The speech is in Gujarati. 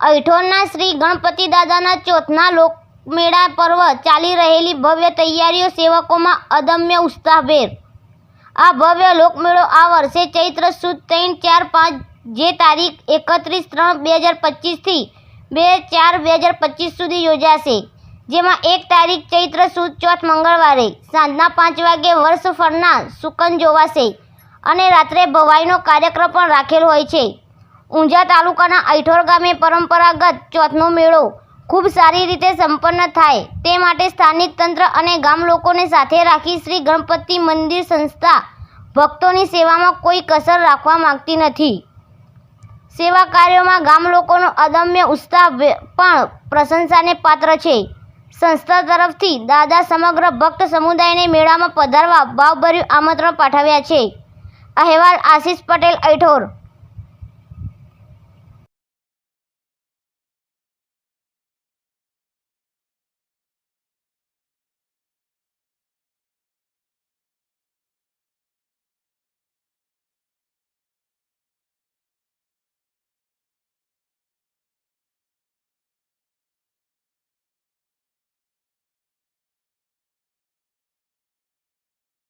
અઠોરના શ્રી ગણપતિ દાદાના ચોથના લોકમેળા પર્વ ચાલી રહેલી ભવ્ય તૈયારીઓ સેવકોમાં અદમ્ય ઉત્સાહભેર. આ ભવ્ય લોકમેળો આ વર્ષે ચૈત્ર સુદ ત્રણ ચાર પાંચ જે તારીખ એકત્રીસ ત્રણ બે હજાર પચીસથી બે ચાર બે હજાર પચીસ સુધી યોજાશે, જેમાં એક તારીખ ચૈત્ર સુદ ચોથ મંગળવારે સાંજના પાંચ વાગે વર્ષભરના સુકન જોવાશે અને રાત્રે ભવાઈનો કાર્યક્રમ પણ રાખેલ હોય છે. ઊંઝા તાલુકાના ಐઠોર ગામે પરંપરાગત ચોથનો મેળો ખૂબ સારી રીતે સંપન્ન થાય. તે માટે સ્થાનિક તંત્ર અને ગામ લોકોને સાથે રાખી શ્રી ગણપતિ મંદિર સંસ્થા ભક્તોની સેવામાં કોઈ કસર રાખવા માંગતી નથી. સેવા કાર્યોમાં ગામ લોકોનો અદમ્ય ઉત્સાહ પણ પ્રશંસાને પાત્ર છે. સંસ્થા તરફથી દાદા સમગ્ર ભક્ત સમુદાયને મેળામાં પધારવા ભાવભર્યું આમંત્રણ પાઠવ્યા છે. અહેવાલ આશીષ પટેલ ऐઠોર